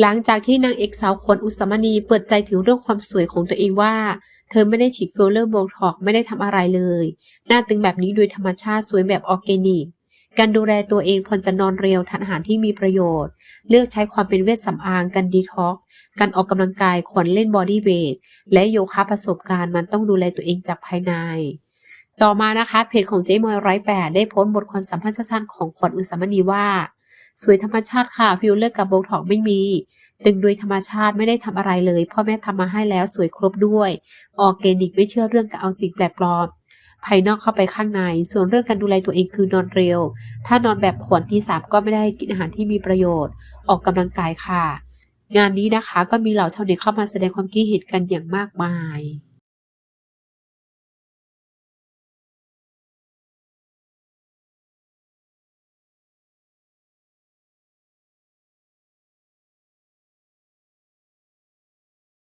หลังจากที่นางเอกสาวขวัญอุสามณีเปิดใจถึงเรื่องความสวยของตัวเองว่า เธอไม่ได้ฉีดฟิลเลอร์โบท็อกไม่ได้ทำอะไรเลย หน้าตึงแบบนี้โดยธรรมชาติสวยแบบออร์แกนิก การดูแลตัวเองควรจะนอนเร็วทานอาหารที่มีประโยชน์ เลือกใช้ความเป็นเวชสำอางกันดีท็อกการออกกำลังกายควรเล่นบอดี้เวทและโยคะประสบการณ์มันต้องดูแลตัวเองจากภายในต่อมานะคะเพจของเจ๊มอยร้อยแปดได้โพสต์บทความสัมภาษณ์สั้นของขวัญอุสามณีว่า สวยธรรมชาติค่ะฟิลเลอร์กับโบท็อกไม่มี ตึงโดยธรรมชาติไม่ได้ทำอะไรเลยพ่อแม่ทำมาให้แล้วสวยครบด้วย ออร์แกนิกไม่เชื่อเรื่องการเอาสิ่งแปลกปลอมภายนอกเข้าไปข้างใน ส่วนเรื่องการดูแลตัวเองคือนอนเร็ว ถ้านอนแบบขวนที่สามก็ไม่ได้กินอาหารที่มีประโยชน์ ออกกำลังกายค่ะ งานนี้นะคะก็มีเหล่าชาวเน็ตเข้ามาแสดงความคิดเห็นกันอย่างมากมาย